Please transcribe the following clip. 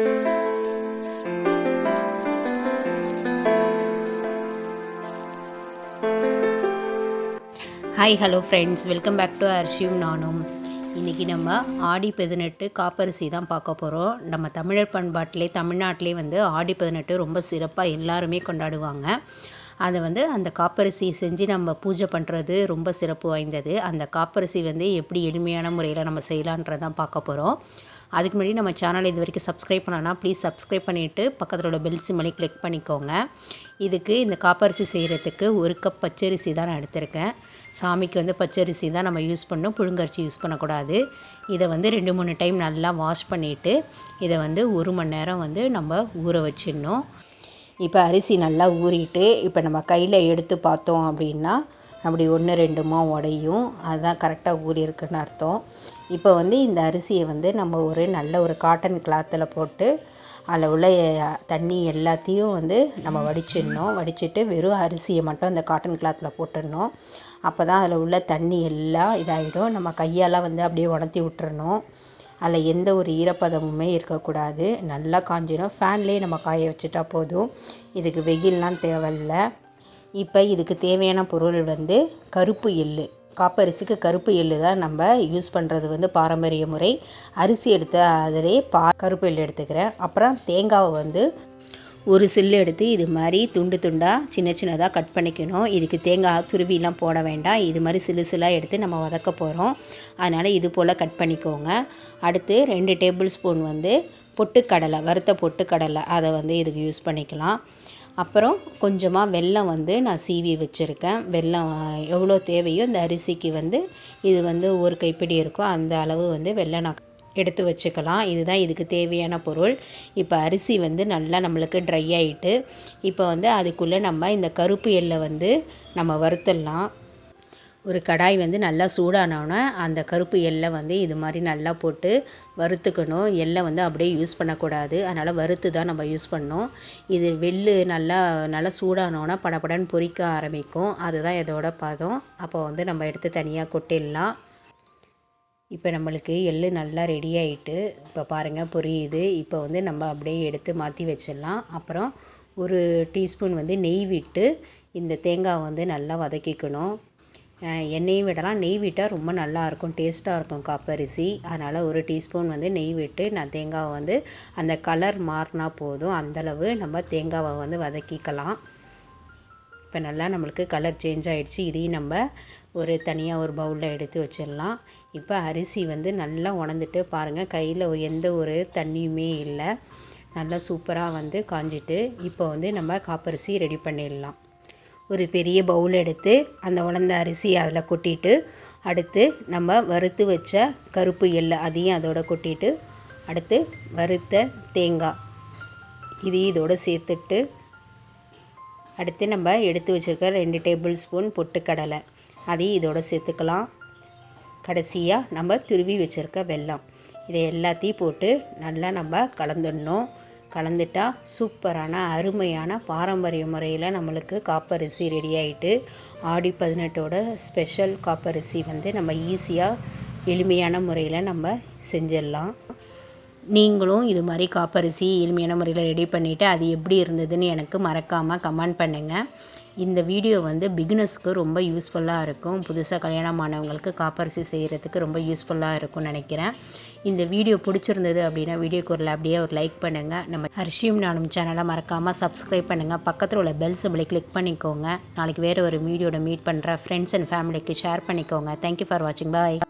Hi hello friends welcome back to Arshiv நானும் இன்றைக்கி நம்ம ஆடி பதினெட்டு காப்பரிசி தான் பார்க்க போகிறோம் நம்ம தமிழர் பண்பாட்டிலே தமிழ்நாட்டிலே வந்து ஆடி பதினெட்டு ரொம்ப சிறப்பாக எல்லாருமே கொண்டாடுவாங்க. அதை வந்து அந்த காப்பரிசி செஞ்சு நம்ம பூஜை பண்ணுறது ரொம்ப சிறப்பு வாய்ந்தது. அந்த காப்பரிசி வந்து எப்படி எளிமையான முறையில் நம்ம செய்யலான்றதான் பார்க்க போகிறோம் அதுக்கு முன்னாடி நம்ம சேனலை இது வரைக்கும் சப்ஸ்கிரைப் பண்ணனா ப்ளீஸ் சப்ஸ்கிரைப் பண்ணிவிட்டு பக்கத்தில் உள்ள பெல் சிம்மலை கிளிக் பண்ணிக்கோங்க. இதுக்கு இந்த காப்பரிசி செய்கிறதுக்கு ஒரு கப் பச்சரிசி தான் நான் எடுத்திருக்கேன். சாமிக்கு வந்து பச்சரிசி தான் நம்ம யூஸ் பண்ணணும். புழுங்கரிசி யூஸ் பண்ணக்கூடாது. இதை வந்து ரெண்டு மூணு டைம் நல்லா வாஷ் பண்ணிவிட்டு இதை வந்து ஒரு மணி நேரம் வந்து நம்ம ஊற வச்சிடணும். இப்போ அரிசி நல்லா ஊறிட்டு இப்போ நம்ம கையில் எடுத்து பார்த்தோம் அப்படின்னா அப்படி ஒன்று ரெண்டுமா உடையும். அதுதான் கரெக்டாக ஊறியிருக்குன்னு அர்த்தம். இப்போ வந்து இந்த அரிசியை வந்து நம்ம ஒரு நல்ல ஒரு காட்டன் கிளாத்தில் போட்டு அதில் உள்ள தண்ணி எல்லாத்தையும் வந்து நம்ம வடிச்சிடணும். வடிச்சிட்டு வெறும் அரிசியை மட்டும் அந்த காட்டன் கிளாத்தில் போட்டுடணும். அப்போ தான் அதில் உள்ள தண்ணி எல்லாம் இதாகிடும் நம்ம கையால் வந்து அப்படியே உணர்த்தி விட்டுறணும். அதில் எந்த ஒரு ஈரப்பதமுமே இருக்கக்கூடாது. நல்லா காஞ்சிடும் ஃபேன்லேயே நம்ம காய வச்சுட்டா போதும். இதுக்கு வெயில்லாம் தேவையில்ல. இப்போ இதுக்கு தேவையான பொருள் வந்து கருப்பு எள்ளு. காப்பரிசிக்கு கருப்பு எள்ளு தான் நம்ம யூஸ் பண்ணுறது வந்து பாரம்பரிய முறை. அரிசி எடுத்து அதிலே பா கருப்பு எள்ளு எடுத்துக்கிறேன். அப்புறம் தேங்காவை வந்து ஒரு சில்லு எடுத்து இது மாதிரி துண்டு துண்டாக சின்ன சின்னதாக கட் பண்ணிக்கணும். இதுக்கு தேங்காய் துருவிலாம் போட வேண்டாம். இது மாதிரி சில்லு சில்லாக எடுத்து நம்ம வதக்க போகிறோம் அதனால் இது போல் கட் பண்ணிக்கோங்க. அடுத்து ரெண்டு டேபிள் ஸ்பூன் வந்து பொட்டுக்கடலை வறுத்த பொட்டுக்கடலை. அதை வந்து இதுக்கு யூஸ் பண்ணிக்கலாம். அப்புறம் கொஞ்சமாக வெல்லம் வந்து நான் சீவி வச்சுருக்கேன். வெல்லம் எவ்வளோ தேவையோ இந்த அரிசிக்கு வந்து இது வந்து ஒரு கைப்பிடி இருக்கும். அந்த அளவு வந்து வெல்லம் நான் எடுத்து வச்சுக்கலாம். இதுதான் இதுக்கு தேவையான பொருள். இப்போ அரிசி வந்து நல்லா நம்மளுக்கு ட்ரை ஆகிட்டு இப்போ வந்து அதுக்குள்ளே நம்ம இந்த கருப்பு எல்லை வந்து நம்ம வறுத்துடலாம். ஒரு கடாய் வந்து நல்லா சூடானோன்னே அந்த கருப்பு எல்லை வந்து இது மாதிரி நல்லா போட்டு வறுத்துக்கணும். எல்லை வந்து அப்படியே யூஸ் பண்ணக்கூடாது. அதனால் வறுத்து தான் நம்ம யூஸ் பண்ணோம் இது வெள்ளு நல்லா நல்லா சூடானோன்னா படப்படன்னு பொரிக்க ஆரம்பிக்கும். அதுதான் இதோட பதம். அப்போ வந்து நம்ம எடுத்து தனியாக கொட்டிடலாம். இப்போ நம்மளுக்கு எள்ளு நல்லா ரெடி ஆகிட்டு இப்போ பாருங்கள் பொரியுது. இப்போ வந்து நம்ம அப்படியே எடுத்து மாற்றி வச்சிடலாம். அப்புறம் ஒரு டீஸ்பூன் வந்து நெய் விட்டு இந்த தேங்காய் வந்து நல்லா வதக்கிக்கணும். எண்ணெயும் விடலாம். நெய் விட்டால் ரொம்ப நல்லாயிருக்கும் டேஸ்ட்டாக இருக்கும் காப்பரிசி. அதனால் ஒரு டீஸ்பூன் வந்து நெய் விட்டு நான் தேங்காவை வந்து அந்த கலர் மாறினா போதும். அந்தளவு நம்ம தேங்காவை வந்து வதக்கிக்கலாம். இப்போ நல்லா நம்மளுக்கு கலர் சேஞ்ச் ஆகிடுச்சு இதையும் நம்ம ஒரு தனியாக ஒரு பவுலில் எடுத்து வச்சிடலாம். இப்போ அரிசி வந்து நல்லா உணர்ந்துட்டு பாருங்கள் கையில் எந்த ஒரு தண்ணியுமே இல்லை. நல்லா சூப்பராக வந்து காஞ்சிட்டு இப்போ வந்து நம்ம காப்பரிசி ரெடி பண்ணிடலாம். ஒரு பெரிய பவுல் எடுத்து அந்த உணர்ந்த அரிசி அதில் கொட்டிட்டு அடுத்து நம்ம வறுத்து வச்ச கருப்பு எள்ளை அதையும் அதோட கொட்டிட்டு அடுத்து வறுத்த தேங்காய் இதையும் இதோடு சேர்த்துட்டு அடுத்து நம்ம எடுத்து வச்சுருக்க ரெண்டு டேபிள் ஸ்பூன் பொட்டுக்கடலை. அதையும் இதோடு சேர்த்துக்கலாம். கடைசியாக நம்ம துருவி வச்சுருக்க வெல்லம். இதை எல்லாத்தையும் போட்டு நல்லா நம்ம கலந்துடணும். கலந்துட்டா சூப்பரான அருமையான பாரம்பரிய முறையில் நம்மளுக்கு காப்பரிசி ரெடி ஆகிட்டு ஆடி பதினெட்டோட ஸ்பெஷல் காப்பரிசி வந்து நம்ம ஈஸியாக எளிமையான முறையில் நம்ம செஞ்சிடலாம். நீங்களும் இது மாதிரி காப்பரிசி எளிமையான முறையில் ரெடி பண்ணிவிட்டு அது எப்படி இருந்ததுன்னு எனக்கு மறக்காமல் கமெண்ட் பண்ணுங்கள் இந்த வீடியோ வந்து பிகினர்ஸ்க்கு ரொம்ப யூஸ்ஃபுல்லாக இருக்கும். புதுசாக கல்யாணம் ஆனவங்களுக்கு காப்பரிசி செய்கிறதுக்கு ரொம்ப யூஸ்ஃபுல்லாக இருக்கும்னு நினைக்கிறேன். இந்த வீடியோ பிடிச்சிருந்தது அப்படின்னா வீடியோக்கு ஒரு அப்படியே ஒரு லைக் பண்ணுங்கள் நம்ம ஹர்ஷியும் நானும் சேனலை மறக்காமல் சப்ஸ்கிரைப் பண்ணுங்கள் பக்கத்தில் உள்ள பெல் சிம்பிளை கிளிக் பண்ணிக்கோங்க. நாளைக்கு வேறு ஒரு வீடியோட மீட் பண்ணுற ஃப்ரெண்ட்ஸ் அண்ட் ஃபேமிலிக்கு ஷேர் பண்ணிக்கோங்க. தேங்க்யூ ஃபார் வாட்சிங் பாய்